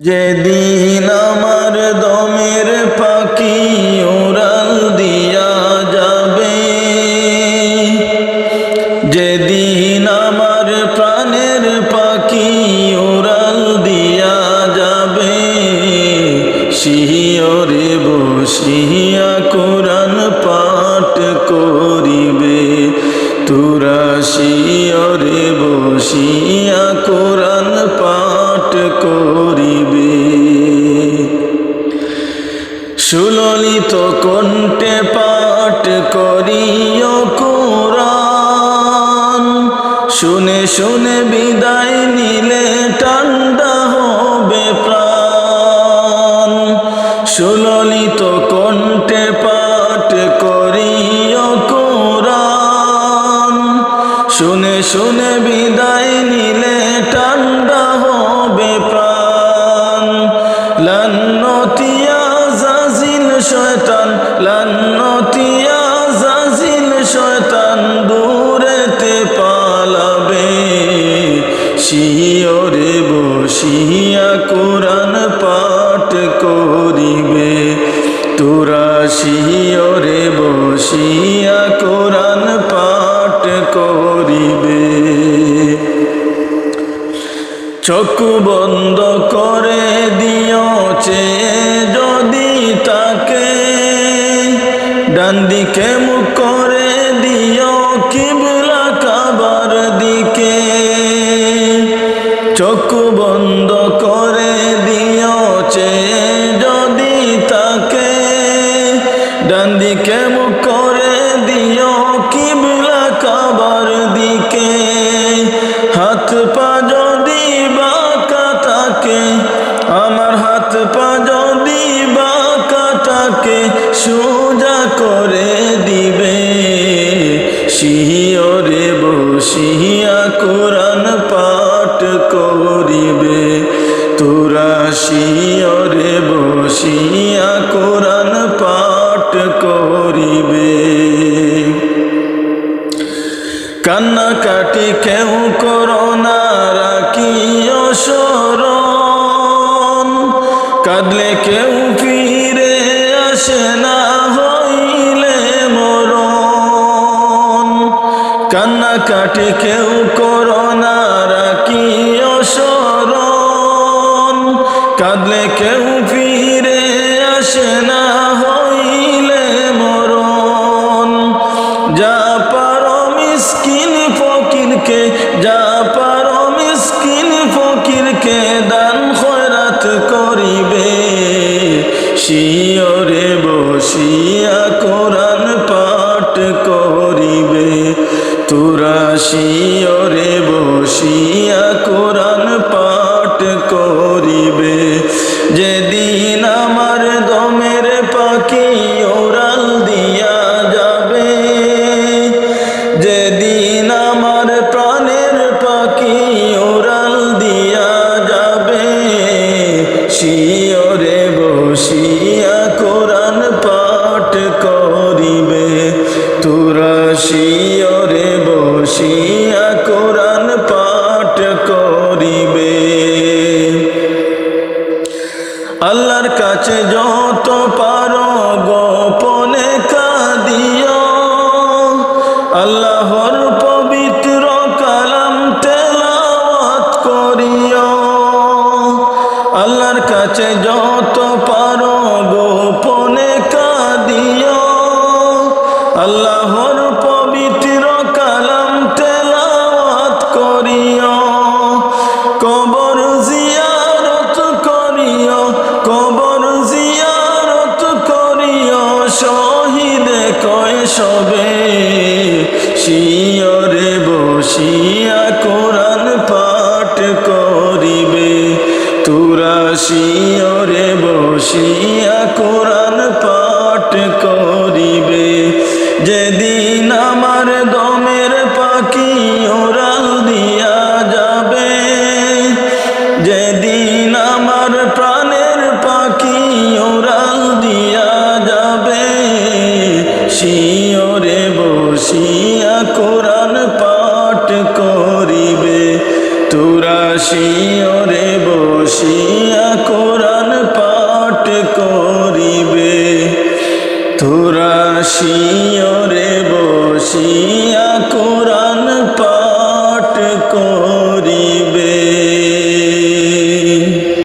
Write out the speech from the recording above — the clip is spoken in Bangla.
যেদিন আমার দমের পাখি উড়াল দিয়া যাবে যেদিন আমার করিবে। সুললিত কণ্ঠে পাঠ করিও কোরআন। শুনে শুনে বিদায় নিলে ঠান্ডা হবে প্রাণ। সুললিত কণ্ঠে পাঠ করিও কোরআন। শুনে শুনে শিয়রে বসিয়া কোরআন পাঠ করিবে। তোরা শিয়রে বসিয়া কোরআন পাঠ করিবে। চক্ষু বন্ধ করে দিও চেয়ে যদি তাকে ডান মুখ চক্ষু বন্ধ করে দিও যদি তাকে। ডান মুখ করে দিও কিবলা কাবার দিকে। হাত পা যদি বাঁকা থাকে, আমার হাত পা যদি বাঁকা থাকে, সোজা করে দিবে। শিয়রে বসিয়া কোরআন পাঠ বসিয়া কোরআন পাঠ করিবে। কান্নাকাটি কেউ করোনা রাখিও স্মরণ। কাঁদলে কেউ ফিরে আসে না, হইলে মরণ। কান্নাকাটি কেউ করোনা রাখিও স্মরণ। কাঁদলে কেউ করিবে। তোরা শিয়রে বসিয়া কোরআন পাঠ করিবে। যেদিন আমার দমের আল্লাহর কাছে যত পারো গোপনে কাঁদিও। আল্লাহর পবিত্র কালাম তেলাওয়াত করিও। আল্লাহর কাছে যত পারো গোপনে কাঁদিও। আল্লাহর কবর জিয়ারত করিও, শহীদ কয় সবে। শিয়রে বসিয়া কোরআন পাঠ করিবে। তুরা শিয়রে বসিয়া কোরআন পাঠ শিওরে বসিয়া কোরআন পাঠ করিবে। তোরা শিওরে বসিয়া কোরআন পাঠ